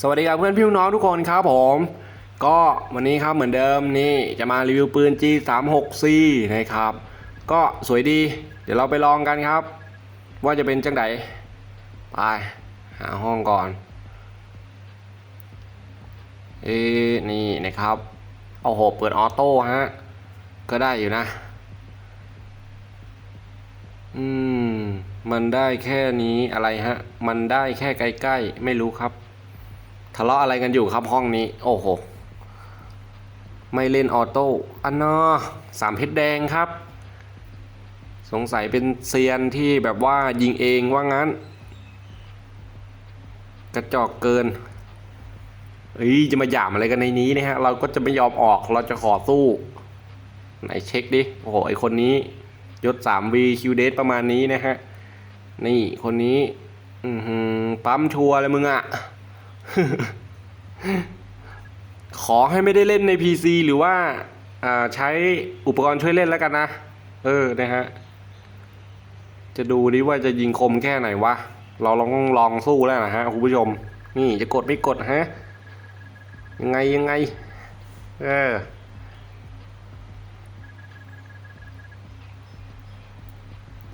สวัสดีครับเพื่อนพี่น้องทุกคนครับผม ก็วันนี้ครับเหมือนเดิมนี่จะมารีวิวปืน G36C นะครับ ก็สวยดี เดี๋ยวเราไปลองกันครับ ว่าจะเป็นจังไดไปหาห้องก่อน เอ๊นี่นะครับเอาโหเปิดออโต้ฮะก็ได้อยู่นะ อืม มันได้แค่นี้อะไรฮะ มันได้แค่ใกล้ๆ ไม่รู้ครับ ทะเลาะอะไรกันอยู่ครับห้องนี้ โอ้โห ไม่เล่นออโต้อันนอสามเพชรแดงครับ สงสัยเป็นเซียนที่แบบว่ายิงเองว่างั้น กระจอกเกินเฮ้ยจะมาหยามอะไรกันในนี้นะฮะ เราก็จะไม่ยอมออกเราจะขอสู้ ไหนเช็คดิ โอ้โห ไอคนนี้ยศ 3V คิวเดประมาณนี้นะฮะ นี่คนนี้ อือปั๊มชัวร์เลยมึงอะ ขอให้ไม่ได้เล่นใน PC หรือว่าใช้อุปกรณ์ช่วยเล่นแล้วกันนะ เออนะฮะ จะดูดิว่าจะยิงคมแค่ไหนวะ เราลองลองสู้แล้วนะฮะคุณผู้ชม นี่จะกดไม่กดฮะ ยังไงยังไง เออ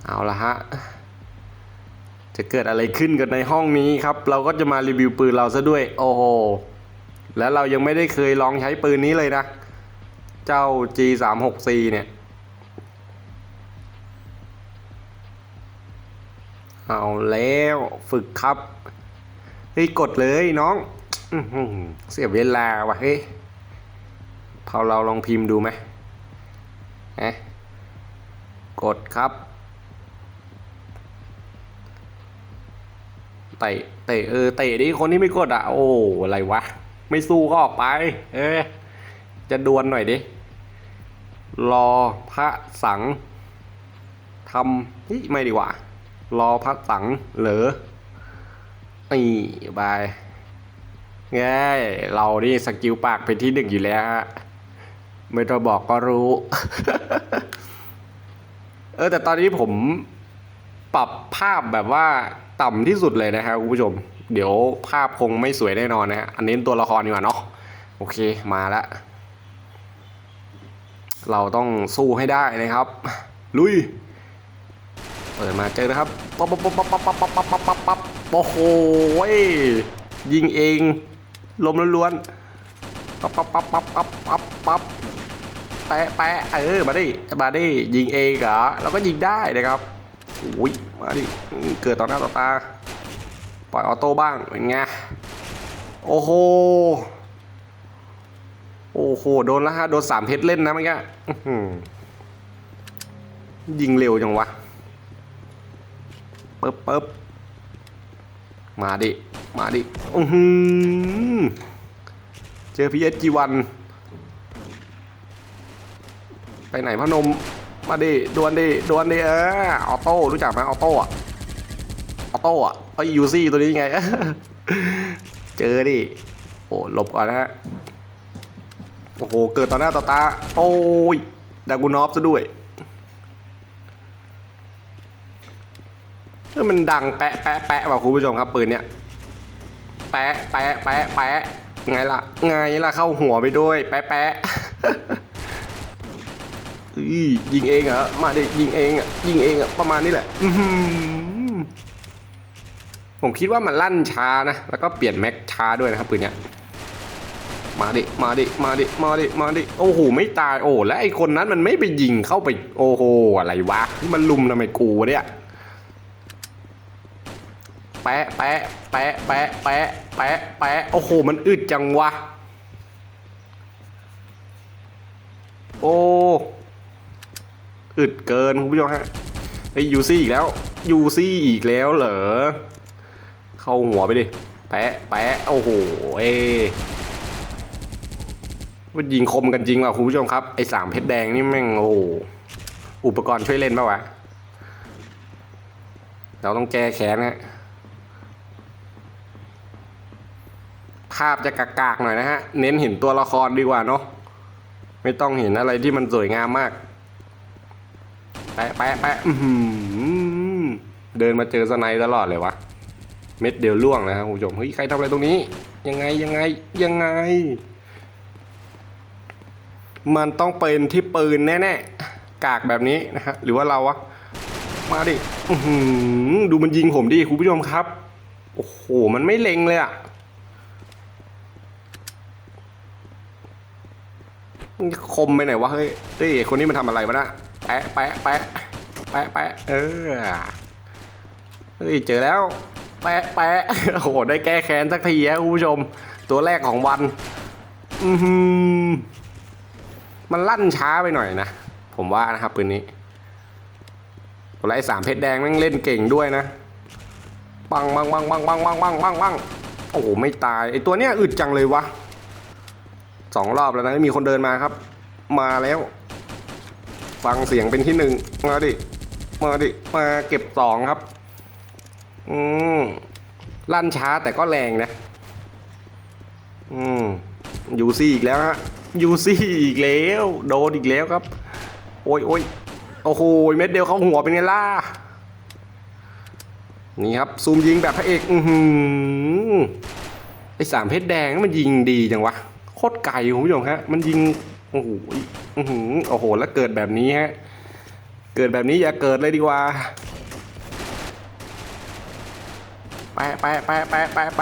เอาละฮะ จะเกิดอะไรขึ้นกันในห้องนี้ครับ เราก็จะมารีวิวปืนเราซะด้วย โอ้โห แล้วเรายังไม่ได้เคยลองใช้ปืนนี้เลยนะ เจ้า G36C เนี่ย เอาแล้วฝึกครับ เฮ้ย กดเลยน้องอเสียเวลาวะเฮ้ยพอเราลองพิมพ์ดูไหมฮะกดครับ เตะเตะเออเตะดิคนที่ไม่กดอะ โอ้อะไรวะ ไม่สู้ก็ออกไป เออจะดวลหน่อยดิ รอพระสังทำนี่ไม่ดีกว่า รอพระสังเหรอนี่บายง่ายเรานี่สกิลปากเป็นที่หนึ่งอยู่แล้วฮะไม่ต้องบอกก็รู้ เออแต่ตอนนี้ผม ปรับภาพแบบว่าต่ำที่สุดเลยนะครับคุณผู้ชม เดี๋ยวภาพคงไม่สวยแน่นอนนะฮะอันนี้ตัวละครดีกว่าเนาะโอเคมาล้วเราต้องสู้ให้ได้นะครับ ลุยเปิดมาเจอนะครับปั๊บปั๊บปั๊บปั๊บปั๊บปั๊บปั๊บปั๊บปั๊บโอ้โหยิงเองลมล้วนๆปั๊บปั๊บปั๊บปั๊บปั๊บปั๊บปั๊บแปะแปะเออมาดิมาดิยิงเองเหรอเราก็ยิงได้นะครับ อุ้ยมาดิเกิดต่อหน้าต่อตา ปล่อยออโต้บ้างเป็นไงโอ้โหโอ้โหโดนแล้วฮะโดนสามเพชรเล่นนะเมื่อกี้ยิงเร็วจังวะปึ๊บปึ๊บมาดิ มาดิอือหือเจอพีเอสจีวันไปไหนพนม มาดิดวนดิดวนดิเออออโต้รู้จักไหมออโต้อะออโต้อะไอยูซี่ตัวนี้ไง เจอดิโอ้หลบก่อนนะฮะโอ้โหเกิดต่อหน้าต่อตาโอ้ยดากูนอฟซะด้วยเออมันดังแปะแปะแปะว่ะคุณผู้ชมครับปืนเนี้ยแปะแปะแปะแปะไงล่ะไงล่ะเข้าหัวไปด้วย แปะแปะ อียิงเองเหรอมาดิยิงเองอะยิงเองอะประมาณนี้แหละอื้อหือผมคิดว่ามันลั่นช้านะแล้วก็เปลี่ยนแม็กช้าด้วยนะครับปืนเนี้ยมาดิมาดิมาดิมาดิมาดิโอ้โหไม่ตายโอ้และไอคนนั้นมันไม่ไปยิงเข้าไปโอ้โหอะไรวะที่มันลุมทำไมกูเนี่ยแปะแปะแปะแปะแปะแปะแปะโอ้โหมันอึดจังวะโอ้ อึดเกินคุณผู้ชมฮะไอยูซี่อีกแล้วยูซี่อีกแล้วเหรอ เข้าหัวไปดิ แปะแปะโอ้โห เอว่ายิงคมกันจริงว่ะคุณผู้ชมครับ ไอสามเพชรแดงนี่แม่งโอ้โหอุปกรณ์ช่วยเล่นป่าวะ เราต้องแก้แค้นนะภาพจะกากๆหน่อยนะฮะ เน้นเห็นตัวละครดีกว่าเนาะไม่ต้องเห็นอะไรที่มันสวยงามมาก แปะแปะแปะเดินมาเจอสไนตลอดเลยวะ เม็ดเดียวล่วงนะครับคุณผู้ชม เฮ้ย ใครทำอะไรตรงนี้ ยังไงยังไงยังไง มันต้องเป็นที่ปืนแน่ๆ กากแบบนี้นะฮะ หรือว่าเราวะมาดิอือหือดูมันยิงผมดิคุณผู้ชมครับ โอ้โห มันไม่เล็งเลยอะมันจะคมไปไหนวะ เฮ้ย เฮ้ย คนนี้มันทำอะไรวะนะ แปะแปะแปะแปะแปะเออเฮ้ยเจอแล้ว แปะแปะโอ้โหได้แก้แค้นสักทีฮะคุณผู้ชม ตัวแรกของวัน อือหือมันลั่นช้าไปหน่อยนะ ผมว่านะครับปืนนี้คนละไอ้สามเพชรแดงแม่งเล่นเก่งด้วยนะปังปังปังปังปังปังปังปังปังโอ้โหไม่ตายไอตัวเนี้ยอึดจังเลยวะสองรอบแล้วนะมีคนเดินมาครับ มาแล้ว ฟังเสียงเป็นที่หนึ่งมาดิ มาดิ มาเก็บสองครับ อืมลั่นช้าแต่ก็แรงนะ อืมยูซี่อีกแล้วฮะยูซี่อีกแล้ว โดนอีกแล้วครับ โอ้ยโอ้ยโอ้โหเม็ดเดียวเข้าหัวเป็นไงล่ะ นี่ครับ ซูมยิงแบบพระเอก อือหือไอสามเพชรแดงมันยิงดีจังวะ โคตรไกลคุณผู้ชมฮะ มันยิง โอ้โหอือหือโอ้โห แล้วเกิดแบบนี้ฮะ เกิดแบบนี้อย่าเกิดเลยดีกว่าแปะแปะแปะแปะแปะแป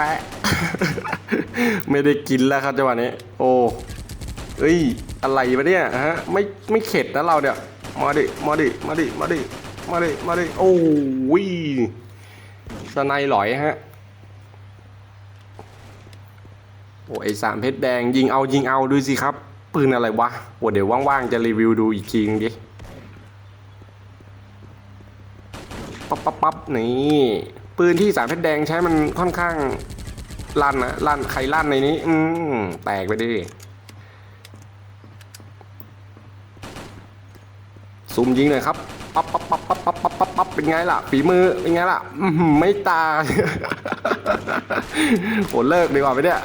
ไม่ได้กินแล้วครับจังหวะนี้ โอ้เอ้ย อะไรวะเนี่ยฮะ ไม่ไม่เข็ดนะเราเนี่ย มาดิ มาดิ มาดิ มาดิ มาดิ มาดิ โอ้ยสไนหลอยฮะโอ้ไอสามเพชรแดงยิงเอายิงเอาดูสิครับ ปืนอะไรวะโอ้เดี๋ยวว่างๆ จะรีวิวดูอีกทีงดิ ปั๊บปับป๊บนี่ ปืนที่สามเพชรแดงใช้มันค่อนข้างลั่นนะลั่นใครลั่นในนี้ อืมแตกไปดิ ซุ่มยิงหน่อยครับ ปั๊บปับป๊บปับป๊บปับป๊บเป็นไงล่ะ ฝีมือ เป็นไงล่ะ อืมไม่ตาย โอ้เลิกดีกว่าไปเนี่ย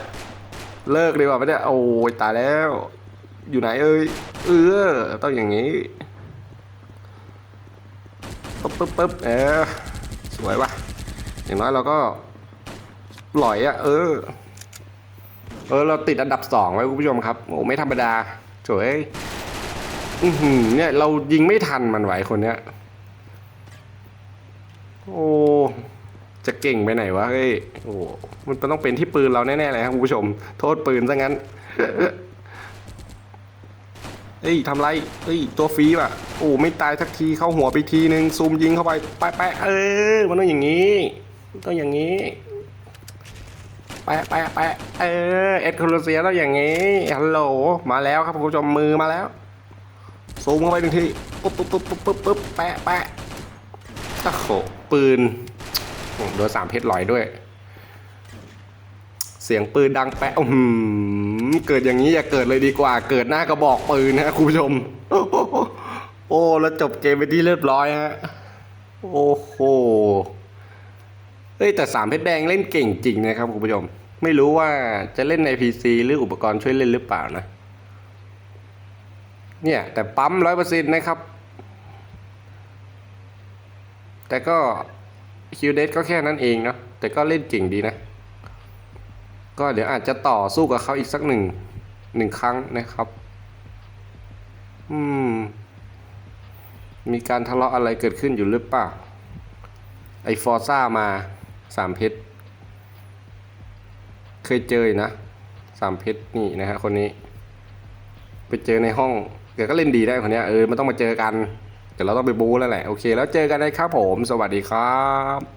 เลิกดีกว่าไปเนี่ยโอ้ยตายแล้ว อยู่ไหนเอ้ยเออต้องอย่างนี้ปึ๊บปึ๊บปึ๊บเออสวยว่ะอย่างน้อยเราก็หลอยอะ่ะ เออ เออ เราติดอันดับสองไว้คุณผู้ชมครับโอ้ไม่ธรรมดาโถยอือหือเนี่ย เรายิงไม่ทันมันไหวคนเนี้ยโอ้จะเก่งไปไหนวะเฮ้ยโอ้มันต้องเป็นที่ปืนเราแน่ๆเลยครับคุณผู้ชม โทษปืนซะงั้น เอ้ยทำไรเอ้ย ตัวฟรีว่ะโอ้ไม่ตายสักทีเข้าหัวไปทีนึงซูมยิงเข้าไปไปไปะเออมันต้องอย่างนี้ต้องอย่างนี้แปะแปะแปะเออเอ็ดคโลเซียต้องอย่างนี้ฮัลโหลมาแล้วครับคุณผู้ชมมือมาแล้วซูมเข้าไปหนึ่งทีปุ๊บปุ๊บปุ๊บปุ๊บปุ๊บปุ๊บแปะแปะโอ้โหปืนโอ้โดนสามเพชรลอยด้วย เสียงปืนดังแปะอือหือ เกิดอย่างนี้อย่าเกิดเลยดีกว่า เกิดหน้ากระบอกปืนนะคุณผู้ชม โอ้โหแล้วจบเกมไปที่เรียบร้อยฮะ โอ้โห เฮ้ยแต่สามเพชรแดงเล่นเก่งจริงนะครับคุณผู้ชม ไม่รู้ว่าจะเล่นใน PC หรืออุปกรณ์ช่วยเล่นหรือเปล่านะ เนี่ยแต่ปั๊มร้อยเปอร์เซ็นต์นะครับ แต่ก็คิวเดก็แค่นั้นเองเนาะแต่ก็เล่นเก่งดีนะ ก็เดี๋ยวอาจจะต่อสู้กับเขาอีกสักหนึ่งหนึ่งครั้งนะครับ อืม มีการทะเลาะอะไรเกิดขึ้นอยู่หรือเปล่า ไอฟอร์ซ่ามาสามเพชร เคยเจอนะสามเพชรนี่นะฮะคนนี้ ไปเจอในห้องเดี๋ยวก็เล่นดีได้คนเนี้ยเออมันต้องมาเจอกันเดี๋ยวเราต้องไปบูแล้วแหละ โอเค แล้วเจอกันนะครับผม สวัสดีครับ